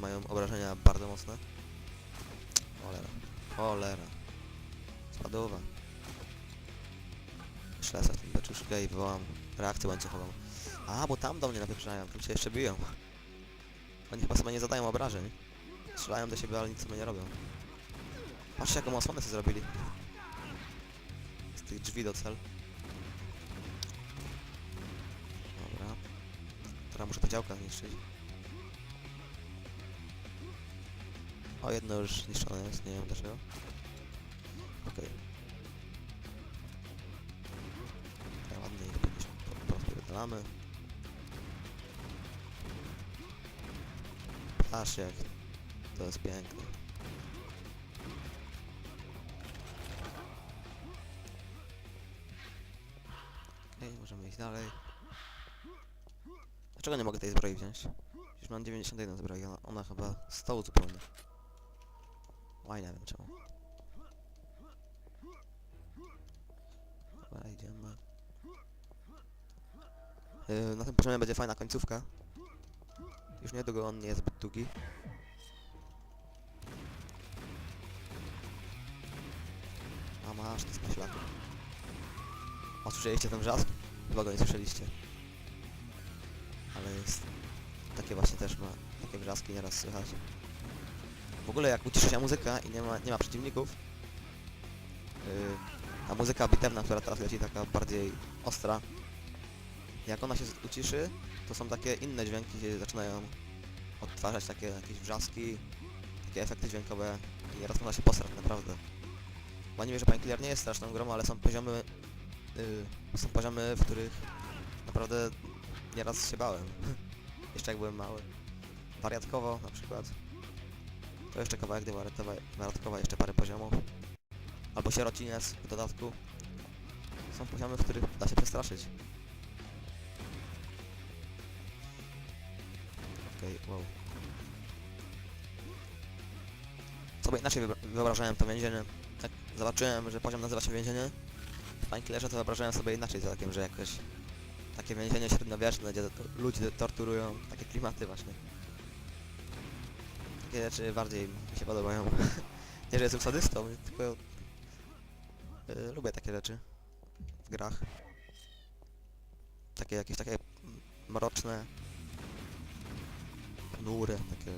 mają obrażenia bardzo mocne. Cholera. Cholera. Spadowa. Szlesa w tym beczuszkę i wywołam reakcję łańcuchową. A, bo tam do mnie napieprzają, tu się jeszcze biją. Oni chyba sobie nie zadają obrażeń. Strzelają do siebie, ale nic sobie nie robią. Patrzcie jaką osłonę sobie zrobili. Z tych drzwi do cel. Dobra. Teraz muszę te działka zniszczyć. O, jedno już zniszczone jest, nie wiem dlaczego. Okej. Okay. ładnie ich porozpierdalamy. Patrz jak to jest piękne. Okej, możemy iść dalej. Dlaczego nie mogę tej zbroi wziąć? Przecież mam 91 zbroi, ona, ona chyba stał zupełnie. Oj, nie wiem czemu. Dobra, idziemy. Yy, na tym poziomie będzie fajna końcówka. Już niedługo on nie jest zbyt długi. A masz, ty skreślaku. O, słyszeliście ten wrzask? Chyba go nie słyszeliście. Ale jest... Takie właśnie też ma... Takie wrzaski nieraz słychać. Ogóle jak uciszy się muzyka i nie ma, nie ma przeciwników, yy, a muzyka bitewna, która teraz leci, taka bardziej ostra, jak ona się uciszy, to są takie inne dźwięki, się zaczynają odtwarzać takie jakieś wrzaski, takie efekty dźwiękowe i nieraz można się posrać, naprawdę. Bo nie wiem, że Painkiller nie jest straszną grą, ale są poziomy, yy, są poziomy, w których naprawdę nieraz się bałem. Jeszcze jak byłem mały. Wariatkowo na przykład. To jeszcze kawałek wariatowa, wariatkowa, jeszcze parę poziomów. Albo sierociniec w dodatku. Są poziomy, w których da się przestraszyć. Okej, wow. Sobie inaczej wyobrażałem to więzienie. Jak zobaczyłem, że poziom nazywa się więzienie, w Painkillerze to wyobrażałem sobie inaczej za takim, że jakoś takie więzienie średniowieczne, gdzie to ludzie torturują, takie klimaty właśnie. Takie rzeczy bardziej mi się podobają. Nie, że jestem sadystą, tylko yy, lubię takie rzeczy w grach. Takie jakieś takie mroczne, ponury, takie...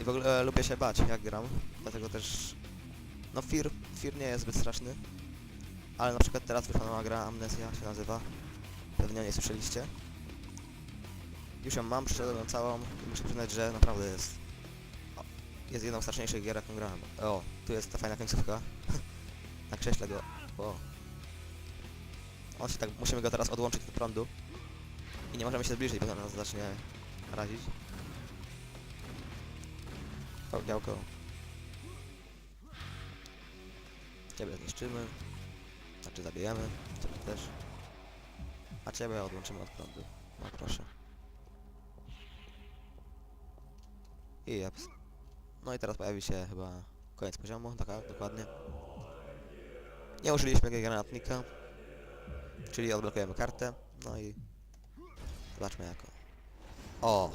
I w ogóle lubię się bać, jak gram, dlatego też... No Fear, Fear nie jest zbyt straszny, ale na przykład teraz wyszła gra, Amnesia się nazywa. Pewnie o niej słyszeliście. Już ją mam, przeszedłem całą i muszę przyznać, że naprawdę jest... o, Jest jedną z straszniejszych gier, jaką grałem. O, tu jest ta fajna końcówka. Na krześle go... O. On się tak... Musimy go teraz odłączyć od prądu. I nie możemy się zbliżyć, bo nas zacznie razić. O, działko. Ciebie zniszczymy. Znaczy zabijemy. Ciebie też. A ciebie odłączymy od prądu. No proszę. I jeps. No i teraz pojawi się chyba koniec poziomu, taka dokładnie. Nie użyliśmy granatnika. Czyli odblokujemy kartę. No i zobaczmy jako. O!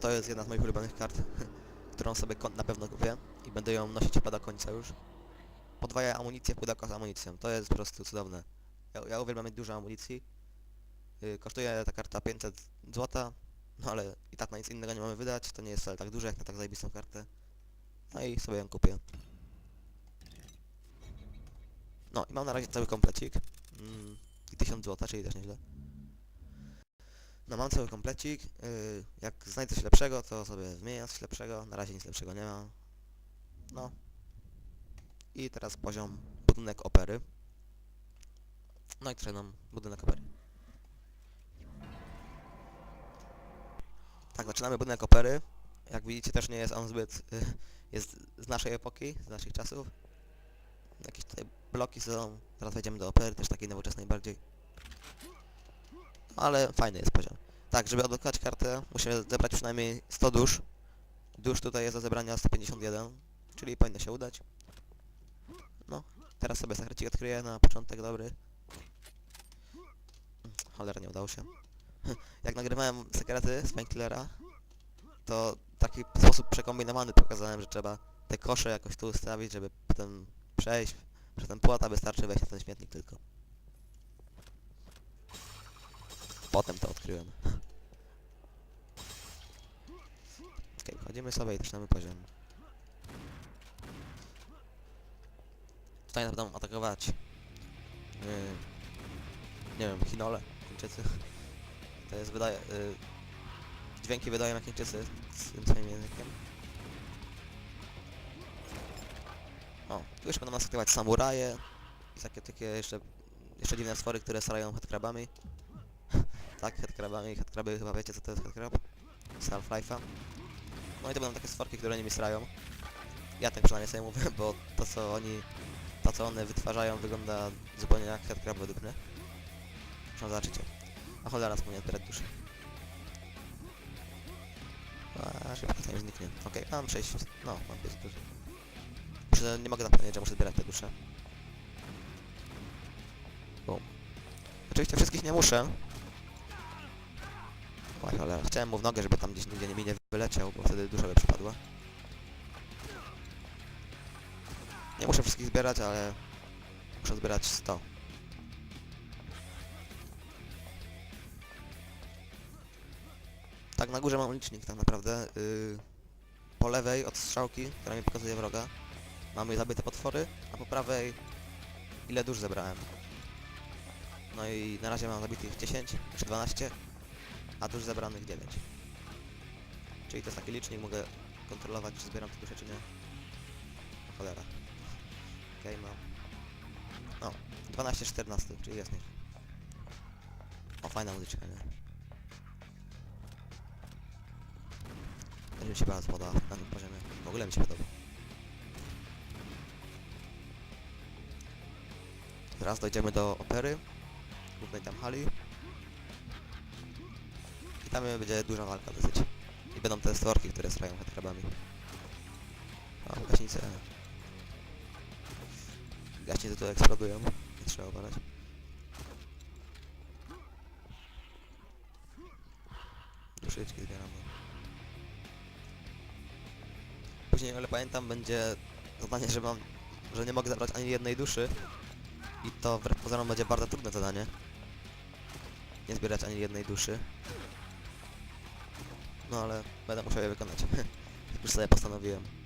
To jest jedna z moich ulubionych kart, którą sobie na pewno kupię i będę ją nosić chyba do końca już. Podwaja amunicję pudełko z amunicją. To jest po prostu cudowne. Ja, ja uwielbiam mieć dużo amunicji. Yy, kosztuje ta karta 500 zł, no ale i tak na nic innego nie mamy wydać. To nie jest wcale tak dużo jak na tak zajebistą kartę. No i sobie ją kupię. No i mam na razie cały komplecik. Mm, I 1000 zł, czyli też nieźle. No mam cały komplecik. Yy, jak znajdę coś lepszego, to sobie zmienię coś lepszego. Na razie nic lepszego nie mam. No. I teraz poziom budynek opery. No i trzeba nam budynek opery. Tak, zaczynamy budynek opery. Jak widzicie też nie jest on zbyt... y, jest z naszej epoki, z naszych czasów. Jakieś tutaj bloki są. Zaraz wejdziemy do opery, też takiej nowoczesnej bardziej. Ale fajny jest poziom. Tak, żeby odblokować kartę musimy zebrać przynajmniej 100 dusz. Dusz tutaj jest do zebrania 151, czyli powinno się udać. No, teraz sobie sekrecik odkryję na początek dobry. Cholera, nie udało się. Jak nagrywałem sekrety z Painkillera, to taki sposób przekombinowany pokazałem, że trzeba te kosze jakoś tu ustawić, żeby potem przejść przez ten płot, a wystarczy wejść na ten śmietnik tylko. Potem to odkryłem. Okej, wchodzimy sobie i zaczynamy poziom. Tutaj będą atakować. Yy, nie wiem, Chinole, Chińczycy. To jest wydaje... Yy, dźwięki wydają jak Chińczycy z tym swoim językiem. O, tu już będą nas samuraje i takie, takie jeszcze, jeszcze dziwne stwory, które starają headcrabami. tak, headcrabami, headcraby chyba wiecie co to jest headcrab? Z Half-Life'a. No i to będą takie stworki, które nimi strają. Ja tak przynajmniej sobie mówię, bo to co oni, to co one wytwarzają wygląda zupełnie jak headcrab według mnie. Muszę zobaczyć. A cholera, wspomniałem zbierać duszy. A, szybko to mi zniknie. Okej, mam 6, no, mam 5 duszy. Muszę, nie mogę zapomnieć, że muszę zbierać te dusze. Bum. Oczywiście wszystkich nie muszę. Oj, cholera, chciałem mu w nogę, żeby tam gdzieś nigdzie nie mi nie wyleciał, bo wtedy dusza by przypadła. Nie muszę wszystkich zbierać, ale muszę zbierać 100. Tak, na górze mam licznik tak naprawdę. Yy, po lewej od strzałki, która mi pokazuje wroga, mamy zabite potwory, a po prawej ile dusz zebrałem. No i na razie mam zabitych 10 czy 12, a dusz zebranych 9. Czyli to jest taki licznik, mogę kontrolować, czy zbieram te dusze, czy nie. Cholera. Okej, mam. O, 12, 14, czyli jest nie. O, fajna muzyczka, nie? Też mi się bardzo podoba na tym poziomie. W ogóle mi się podoba. Teraz dojdziemy do opery. Głównej tam hali. I tam będzie duża walka dosyć. I będą te stworki, które strają headcrabami. O, gaśnice. Gaśnice tu eksplodują. Nie trzeba obalać. Duszyczki zbieram. Później, ale pamiętam, będzie zadanie, że mam, że nie mogę zabrać ani jednej duszy. I to wbrew pozorom będzie bardzo trudne zadanie. Nie zbierać ani jednej duszy. No ale będę musiał je wykonać. Już sobie postanowiłem.